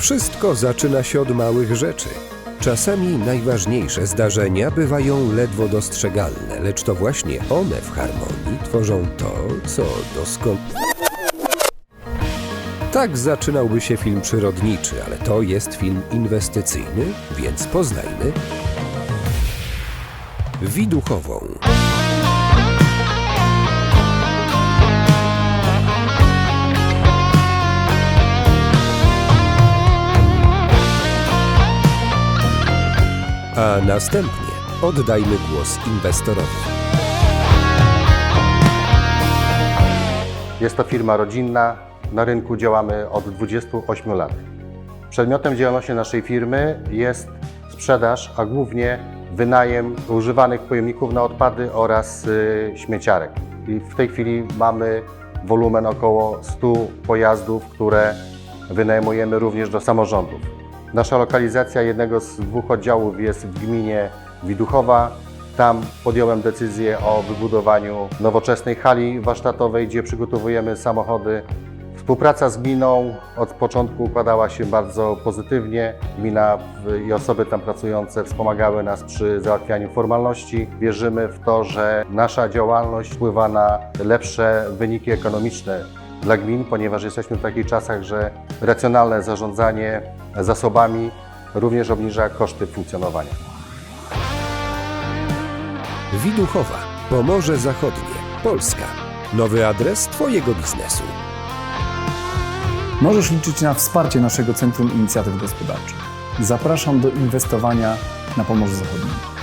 Wszystko zaczyna się od małych rzeczy. Czasami najważniejsze zdarzenia bywają ledwo dostrzegalne, lecz to właśnie one w harmonii tworzą to, co doskonale. Tak zaczynałby się film przyrodniczy, ale to jest film inwestycyjny, więc poznajmy Widuchową. A następnie oddajmy głos inwestorowi. Jest to firma rodzinna. Na rynku działamy od 28 lat. Przedmiotem działalności naszej firmy jest sprzedaż, a głównie wynajem używanych pojemników na odpady oraz y, śmieciarek. I w tej chwili mamy wolumen około 100 pojazdów, które wynajmujemy również do samorządów. Nasza lokalizacja jednego z dwóch oddziałów jest w gminie Widuchowa. Tam podjąłem decyzję o wybudowaniu nowoczesnej hali warsztatowej, gdzie przygotowujemy samochody. Współpraca z gminą od początku układała się bardzo pozytywnie. Gmina i osoby tam pracujące wspomagały nas przy załatwianiu formalności. Wierzymy w to, że nasza działalność wpływa na lepsze wyniki ekonomiczne dla gmin, ponieważ jesteśmy w takich czasach, że racjonalne zarządzanie zasobami również obniża koszty funkcjonowania. Widuchowa, Pomorze Zachodnie, Polska. Nowy adres Twojego biznesu. Możesz liczyć na wsparcie naszego Centrum Inicjatyw Gospodarczych. Zapraszam do inwestowania na Pomorzu Zachodnim.